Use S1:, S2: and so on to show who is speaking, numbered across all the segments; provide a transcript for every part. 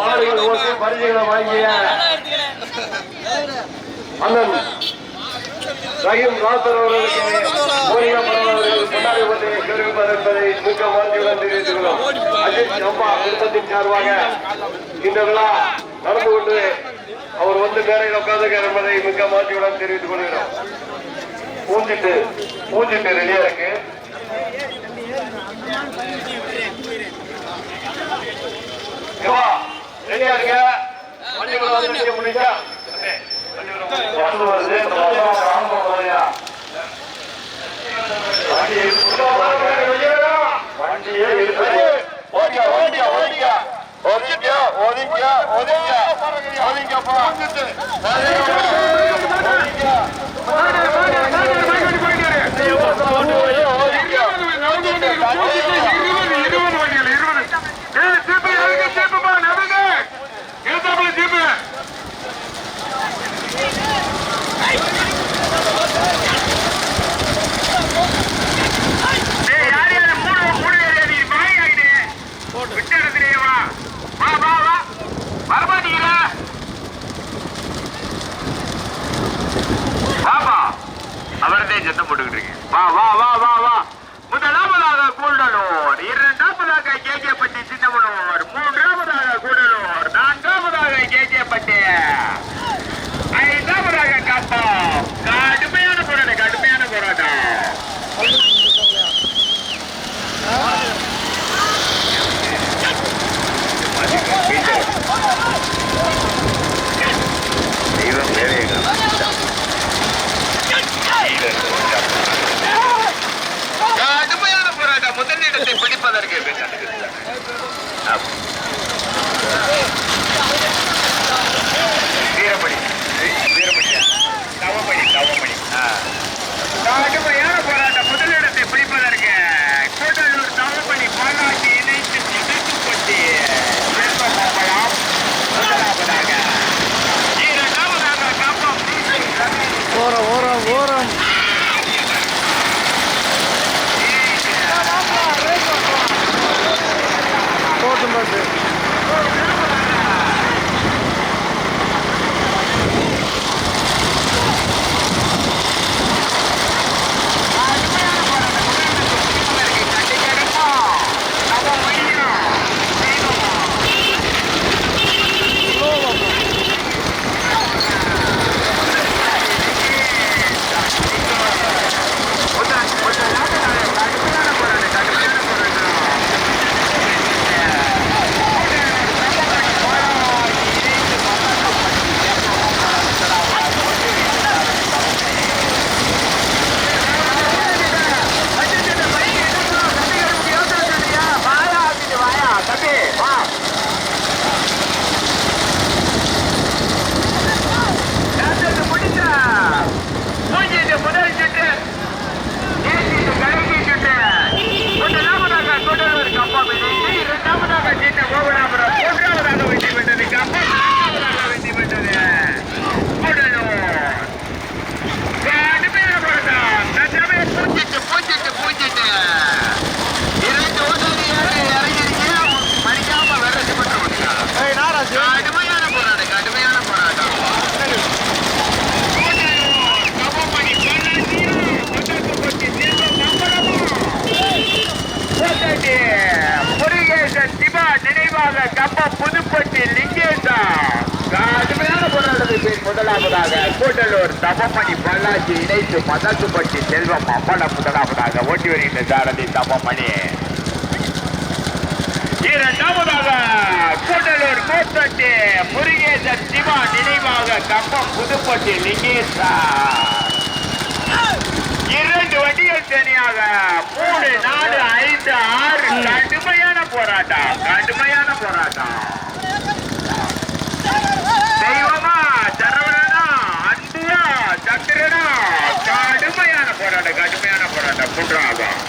S1: மாடுகள் ஓட்டி பரிசுகளை வாங்கிய அண்ணன் ரஹீம் ராசர் அவர்களுக்கு மோனிகா பரவல் அவர்கள் கொண்டாடி கொண்டு கேள்விப்பார் என்பதை மிக்க வாழ்க்கையுடன் தெரிவித்துள்ளோம் அஜித் அம்மா குடும்பத்தின் சார்பாக இந்த விழா நடந்து கொண்டு அவர் வந்து மேடையில் உட்கார்ந்துக்கார் என்பதை மிக்க வாழ்க்கையுடன் தெரிவித்துக் கொள்கிறோம். பூஞ்சிட்டு பூஞ்சிட்டு ரெடியா இருக்கு. சிவா, ரெடியா போறியா வண்டியை வண்டியே இருக்கு ஓடியா ஓடியா ஓடியா ஒதுக்கியா ஒதுக்கியா ஒதுக்கியா ஒதுக்கப்பா ஒதுக்கியா
S2: சத்தம் போட்டுக்கிட்டு இருக்கீங்க. வா வா வா வா Out. முதலாவதாக கூட்டலூர் தபமணி பல்லாச்சி இணைத்து மதத்துப்பட்டி செல்வம் அம்பலம் முதலாவதாக ஓட்டி வருகின்ற சாரதி தபமணி இரண்டாவதாக கூடலூர் கோத்தட்டி முருகேசன் சிவா நினைவாக கம்பம் புதுப்பட்டி லிங்கேசா இரண்டு வண்டிகள் தனியாக மூணு நாலு ஐந்து ஆறு கடுமையான போராட்டம் கடுமையான போராட்டம் தெய்வமா சரவணனா அன்புயா சந்திரனா கடுமையான போராட்டம் கடுமையான போராட்டம்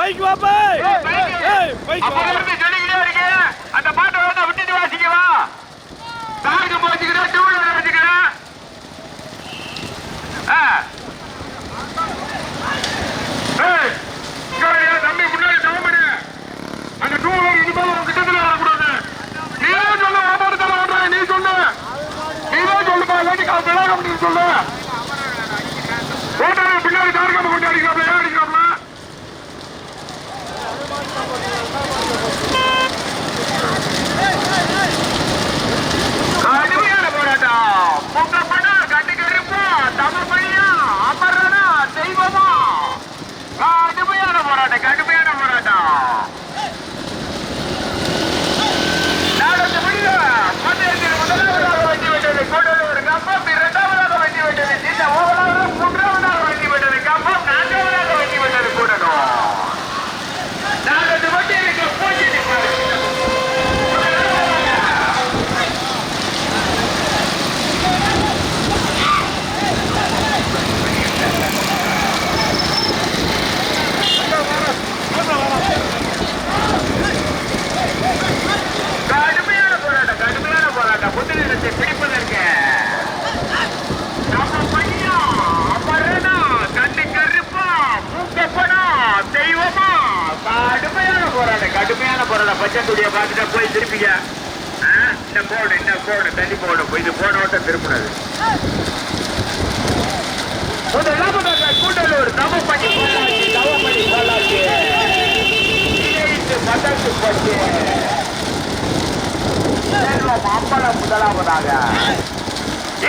S3: பைக் வாப்பா! ஏய் பைக்
S2: அப்போ இருந்து சொல்லிக்கிட்டே இருக்கீங்க. அந்த பாட்டை வந்து விட்டுட்டு வாசிக்கவா தாருக்கு போச்சுக்கிறா டூ வீலர் வச்சுக்கிறா தம்பி முன்னாடி சமமணி அந்த டூ வீலர் இனிமே உன் கிட்டத்தில் வரக்கூடாது நீயே சொல்லு ஓட்டாடுத்தால ஓடுறாங்க நீ சொல்லு. நீயே சொல்லுப்பா இல்லாட்டி விளாட முடியும் சொல்லு. ஓட்டாடு பின்னாடி தாருக்காம கொண்டாடிக்கலாம் போர்டு என்ன போர்டு தண்ணி போடு இது போன ஓட்டம் திரும்பினது. கூட்டலூர் தவ பண்ணி தவ பண்ணி பதற்கு போச்சு. அம்பலம் முதலாவதாக.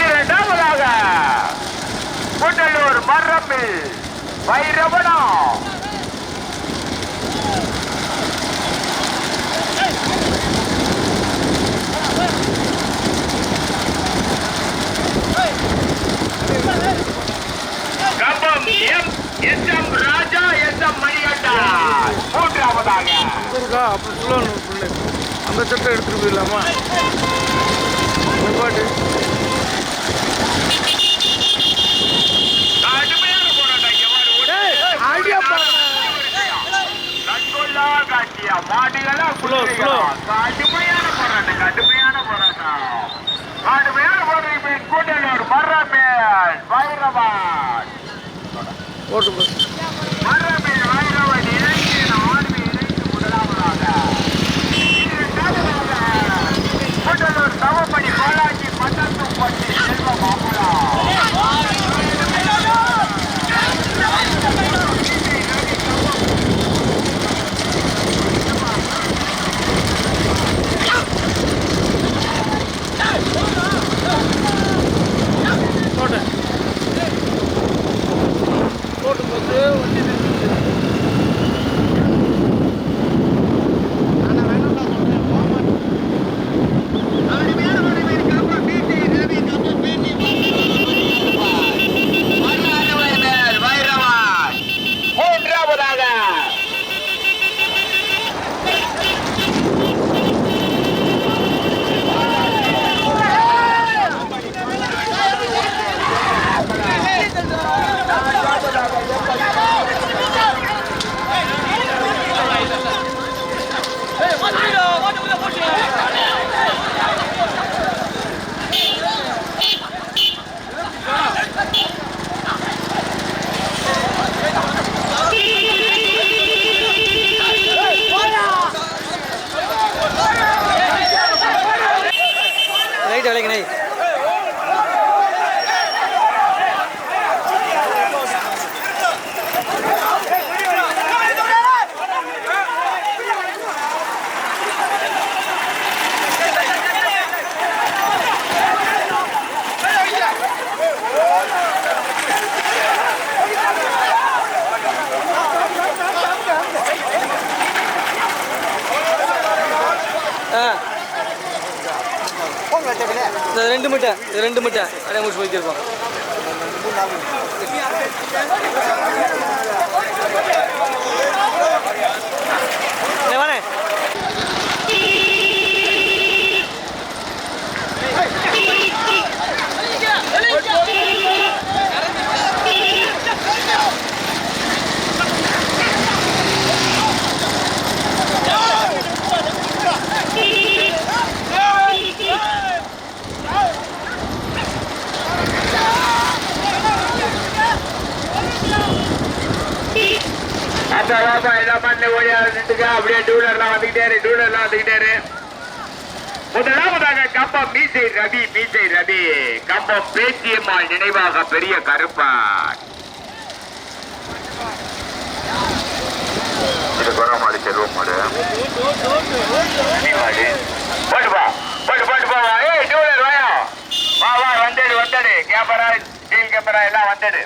S2: இரண்டாவதாக.
S3: இருக்கா? அப்படி சொல்லணும் பிள்ளை அந்த சட்டம் எடுத்துகிட்டு போயிடலாமா? பாட்டு மாட்டுகள்லாம்
S2: கடுமையான போராட்டம் கடுமையான போராட்டம். கடுமையான போராட்டம் கூட்டணி ஒரு மர்ரமேன் பைரவான்
S3: போட்டு. போட்டு போட்டு வண்டி இது ரெண்டு முட்டை இது ரெண்டு முட்டை. அப்படியே முடிச்சு போய்க்கிருப்போம் வானே
S2: அப்ப வாப்பா எல்லாம் பண்ண ஓடியா நின்றுக்க அப்படியே டூலர்லாம் வந்துகிட்டே டூலர்லாம் வந்துகிட்டே முதலாவதாக கம்பம் மீசை ரவி மீசை ரவி. கம்பம் பேச்சியம்மாள் நினைவாக பெரிய கருப்பான். இது குணமாடி செல்வம் மாடு. மாடு போட்டு போ போட்டு போட்டு போ. ஏய் டூலர் வாயா. வா வா வந்துடு வந்துடு. கேமரா ஸ்டீல் கேமரா எல்லாம் வந்துடு.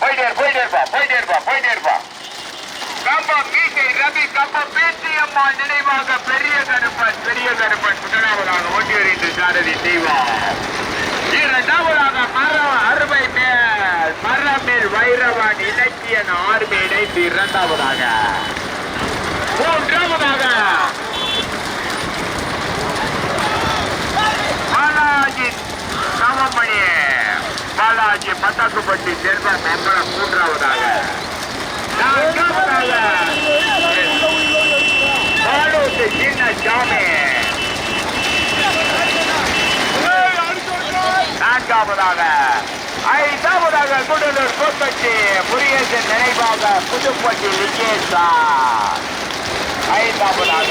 S2: போயிட்டே போயிட்டே இருப்பா போயிட்டே இருப்பா போயிட்டே இருப்பா கம்பம் மீசை நினைவாக பெரிய கருப்பன் பெரிய கருப்பன். முதலாவதாக ஓட்டி வருகின்ற சாரதி செய்வார் இரண்டாவதாக மரம் அருமை மேல் மரம் இலக்கியன் ஆர்மை இணைந்து இரண்டாவதாக. மூன்றாவதாக பாலாஜி நவமணி பாலாஜி பட்டாசுப்பட்டி செல்வம் மம்பலம் மூன்றாவதாக. நான்காவதாக ஐந்தாவதாக குடலூர் கோப்பட்டி முருகேசன் நினைவாக புதுப்பட்டி லிங்கேசா ஐந்தாவதாக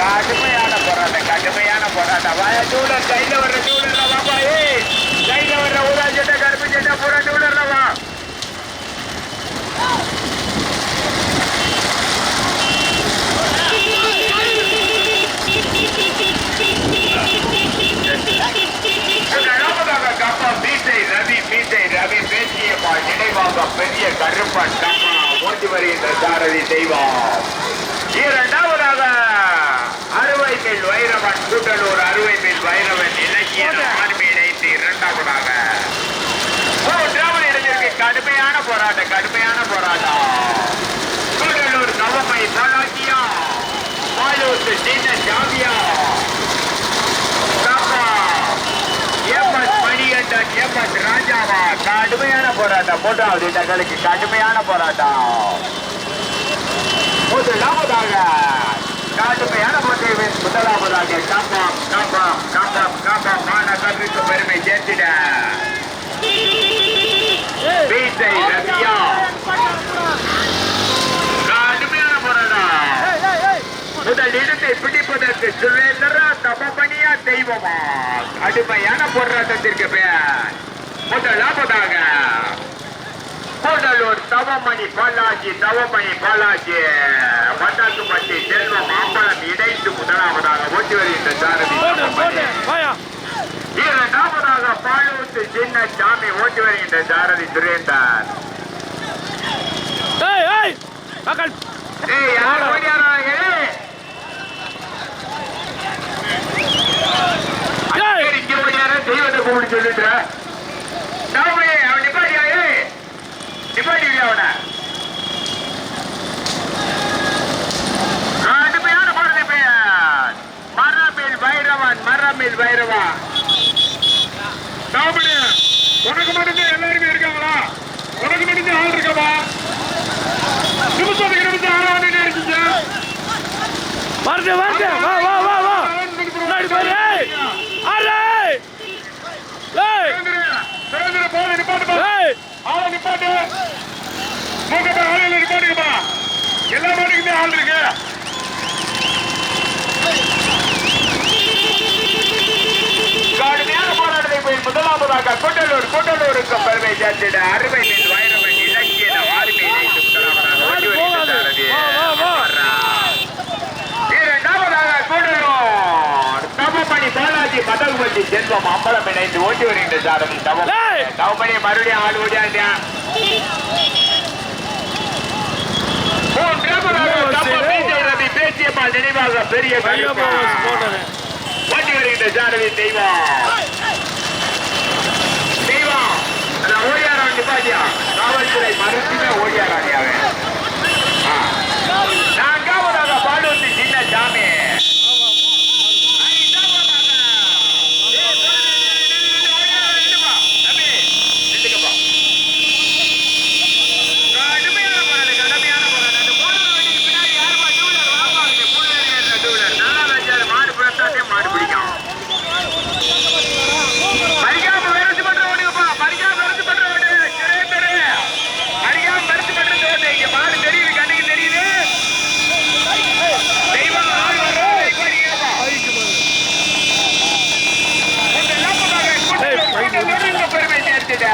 S2: கடுமையான போராட்டம் கடுமையான போராட்டம் வாய டூலர் கையில வர்ற டூலர்ல வாப்பா ஏய் கையில வர்ற ஊரா சட்டை கருப்பு சட்டை பூரா டூலர்ல வா முதலாவதாக கப்பா மீசை ரவி மீசை ரவி பேச்சியம்மா நினைவாக பெரிய கருப்பன் கம்மா ஓட்டி வருகின்ற சாரதி தெய்வம். இரண்டாவதாக அறுவை மேல் வைரவன் கூட்டலூர் அறுவை மேல் வைரவன் இலக்கிய இணைத்து இரண்டாவதாக. மூன்றாவது இடத்திற்கு கடுமையான போராட்டம் கடுமையான போராட்டம். கூட்டலூர் நவமை போலாக்கியா பாலூத்து சின்ன ஜாமியா காப்பா எம்எஸ் மணிகண்டன் ராஜாவா? கடுமையான போராட்டம். மூன்றாவது இடங்களுக்கு கடுமையான போராட்டம். முதலாவதாக கடுமையான போட்டியின் முதலாவதாக காப்பாம் காப்பாம் காப்பாம் காப்பாம் மாநகருக்கு பெருமை சேர்த்திட. வீட்டை ரவியா கடுமையான போராட்டம். முதல் இடத்தை பிடிப்பதற்கு சுரேந்திரா தபபணியா தெய்வமா கடுமையான போராட்டத்திற்கு பெயர். முதலாவதாக கூடலூர் தவமணி பாலாஜி தவமணி பாலாஜி மட்டாசுப்பட்டி செல்வம் மாம்பழம் இணைந்து முதலாவதாக ஓட்டி வருகின்ற சாரதி இரண்டாவதாக பாலூத்து சின்ன சாமி ஓட்டி வருகின்ற சாரதி சுரேந்தர்.
S3: ஏய்
S2: யார் ஓடியாராங்க ஓடியார தெய்வத்தை கூப்பிட்டு சொல்லிட்டு அவன் நிப்பாட்டியா ஏய் நிப்பாட்டியா அவனை. கடுமையான போறது பெயர் மரமில் பைரவன் மரமில் பைரவா. நாமனே உனக்கு மட்டும்தான் எல்லாருமே இருக்காங்களா? உனக்கு மட்டும்தான் ஆள் இருக்காமா நிமிஷத்துக்கு நிமிஷம் ஆள் இருக்கீங்க.
S3: வருது வருது வா வா வா வா. முன்னாடி பாரு ஏய் அரே ஏய்
S2: சுரேந்திர போல நிப்பாட்டு
S3: ஏய்.
S2: ஆளை நிப்பாட்டு. மூக்கப்பா ஆளுல நிப்பாட்டுக்கப்பா எல்லா மாட்டுக்குமே ஆள் இருக்கு. கடுமையான போராட்டத்தை போய் முதலாவதாக கூட்டலூர் கூட்டலூருக்கு பெருமை சேர்த்திட அருமை மீன் வைரவன் இலக்கிய வாரிமை இணைத்து முதலாவதாக ஓட்டி வருகின்றது
S3: வா, வா, வா.
S2: இரண்டாவதாக கூடலூர் பாலாஜி மதகுபதி செல்வம் அம்பலம் இணைந்து ஓட்டி வருகின்ற சாரதி தவம்! தவமணி மறுபடியும் ஆள் ஓடியாண்டியா மூன்றாவதாக
S3: என்ன
S2: கப்ப
S3: வச்சு?
S2: பிஜே ரவி பேச்சு பேச்சியம்மாள் நினைவாக பெரிய ஓட்டி வருகின்ற சாரதி தெய்வம். தெய்வம் அந்த ஓடியாரான் நிப்பாட்டியா காவல்துறை மறுத்துமே ஓடியாராணி அவன் ஆ. நான்காவதாக பாலூர்த்தி சின்ன சாமி கடுமையான போராட்டம், கடுமையான போராட்டம். அந்த போடுற வண்டிக்கு பின்னாடி யாருப்பா two wheeler வாங்குவாங்க? மூணு பேர் ஏறுற two wheeler. நல்லா வச்சாரு, மாடு பிறந்தாத்தே மாடு பிடிக்கும். மறிக்காம விரட்டு பண்ற ஓடுங்கப்பா, மறிக்காம விரட்டு பண்ற ஓடு. சிறையே பெரு. மறிக்காம விரட்டு பண்றது ஓடு. இங்க மாடு தெரியுது, கண்ணுக்கு தெரியுது. தெய்வம் ஆள் வர்றது, இப்ப நீங்கப்பா. உங்க லாபமாக கூட்டத்தில் கூட்டம் நெருங்க பெருமை சேர்த்துடா.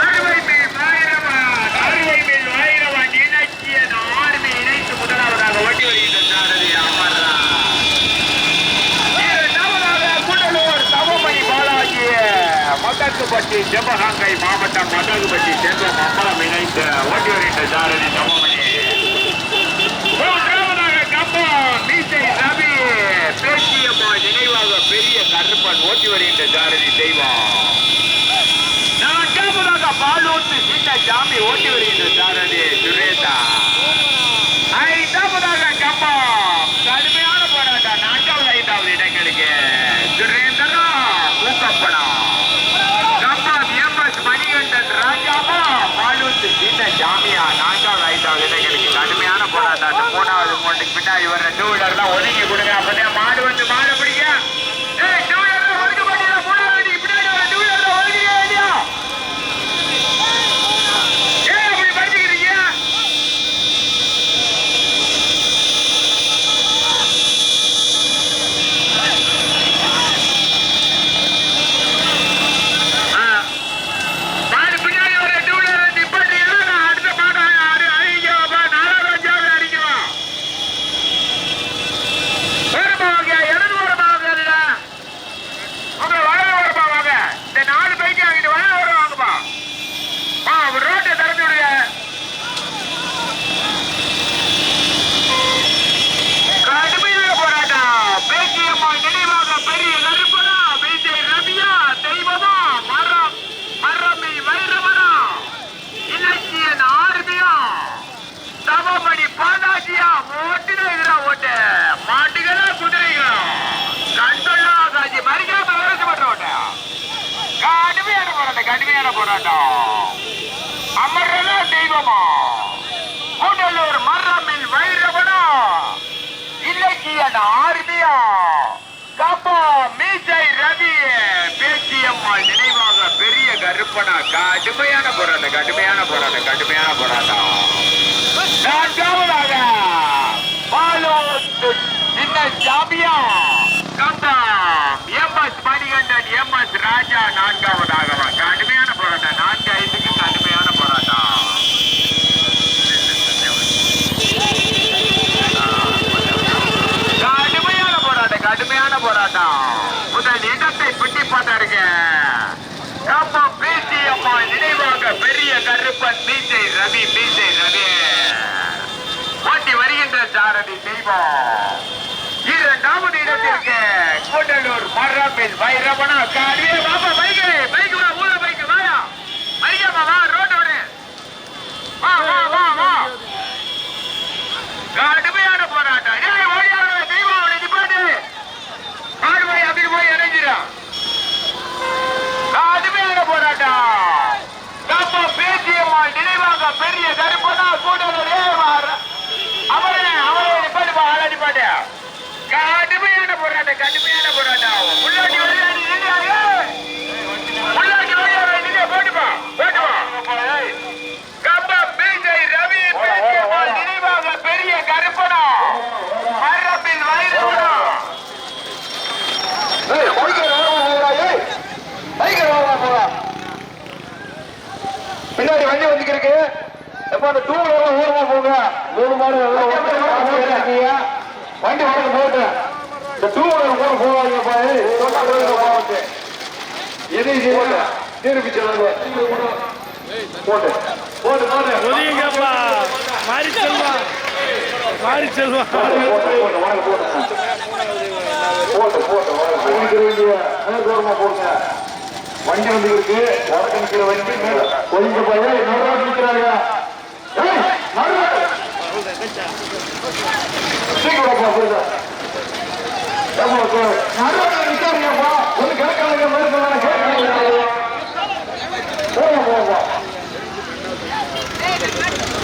S2: அறுவை மேல் ஆயிரவான், அறுவை மேல் ஆயிரவான் இலக்கிய ஆர்மி இணைத்து முதலாவதாக ஓட்டி வருகின்ற சாரதி அமர்ரா. இரண்டாவதாக கூடலூர் தவமணி பாலாஜி மதகுபட்டி சிவகங்கை மாவட்டம் மதகுபட்டி சேர்ந்த அம்பலம் இணைந்த ஓட்டி வருகின்ற சாரதி சமமணி மூன்றாவதாக கம்பம் மீசை ரவி பேச்சியம்மா நினைவாக பெரிய கருப்பன் ஓட்டி வருகின்ற சாரதி தெய்வம் நான்காவதாக பாலூத்து சின்ன சாமி ஓட்டி வருகின்ற சாரதி சுரேதா ஐந்தாவதாக கம்பம் கடுமையான போராட்டம் நான்காவது ஐந்தாவது இடங்களுக்கு சுரேந்திரா ஊக்கப்படம் கம்பம் எம்எஸ் மணிகண்டன் ராஜாவா பாலூத்து சின்ன சாமியா நான்காவது ஐந்தாவது இடங்களுக்கு கடுமையான போராட்டம் அந்த மூணாவது மூணுக்கு பின்னாடி வர்ற டூ வீலர்லாம் ஒதுக்கி கொடுங்க அப்பதான் மாடு வந்து மாடு பிடிக்க ஏய் டூ வீலர் ஒதுக்க மாட்டீங்களா மூணாவது வண்டிக்கு பின்னாடி வர டூ வீலர் ஒதுக்கியே இல்லையா ஏன் அப்படி படிச்சுக்கிறீங்க ஆ. மாடு பின்னாடி ஒரு டூ வீலர் நிப்பாட்டினா நான் அடுத்த மாடு அடி அடிக்கவா நாலாவது அஞ்சாவது அடிக்கவா ஓரமா வாங்க இடது ஓரமா வாங்க அதுல உங்க வலது ஓரமா வாங்க இந்த நாலு பைக்கு வாங்கிட்டு வலது ஓரம் வாங்கப்பா ஆ ரோட்டை திறந்து விடுங்க கடுமையான போராட்டம் பேச்சியம்மா நினைவாக பெரிய கருப்பனா பேச்சை ரவியா தெய்வமா மரம் மரமி வைரவனா இலக்கியன் ஆர்மியா தவமணி பாதாஜியா ஓட்டுனா எதிரா ஓட்டு மாட்டுகளா குதிரைகளா கண்டொல்லா காஜி மறிக்காம விரட்டு பண்ற ஓட்ட கடுமையான போராட்டம் கடுமையான போராட்டம் அமர்றதா தெய்வமா? கூடலூர் மரமில் வைரவனா? இலக்கியன் ஆர்மியா காப்பா மீசை ரவி பேச்சியம்மாள் நினைவாக பெரிய கருப்பனா? கடுமையான போராட்டம் கடுமையான போராட்டம் கடுமையான போராட்டம். நான்காவதாக பாலோ சின்ன ஜாபியா கம்பா எம் மணிகண்டன் ராஜா கடுமையான போராட்டம். நான்கு ஐந்துக்கு கடுமையான போராட்டம். கடுமையான போராட்டம். கடுமையான போராட்டம். முதல் இடத்தை பிட்டி பார்த்தாருங்க. அப்போ பேசி அம்மா நினைவாக பெரிய கருப்பன் மீசை ரவி மீசை ரவி. ஓட்டி வருகின்ற சாரதி தெய்வம். கூடலூர் மரமில் வைரவனா காடுவே பாபா பைக்கு பைக்கு வா ஊர பைக்கு வாயா. மரியாமா வா ரோட்டோட வா வா வா வா. கடுமையான போராட்டம் ஏய், ஓடியாரு, தெய்வம், அவனை நிப்பாட்டு. ஆடு போய் அப்படி போய் இறங்கிடும். கடுமையான போராட்டம் நம்ம பேச்சியம்மாள் நினைவாக பெரிய கருப்பனா கூட்டணி கடுமையான போராட்டம். கடுமையான போராட்டம் போட்டுப்பா போட்டுப்பா கப்பா மீசை ரவி நினைவாக பெரிய கருப்பனா. மரபில் வைரவனா
S1: பின்னாடி வண்டி வந்துருக்கு எப்ப அந்த டூ போங்க. மூணு மாடு வண்டி ஓரமா போட்டு. இந்த டூ வீலர் கூட போவாங்க எதையும் திருப்பி சொல்லுங்க போட்டு போட்டு போட்டு
S3: ஒதுங்கப்பா மாறி செல்வா மாறி செல்வா
S1: போட்டு போட்டு தூரமா போடுங்க வண்டி வந்து இருக்கு வண்டி கொஞ்சம் பையன் சீக்கிரம் விசாரிக்கப்பா ஒன்று கிழக்கான மேற்கொள்ள கேட்க போவோம்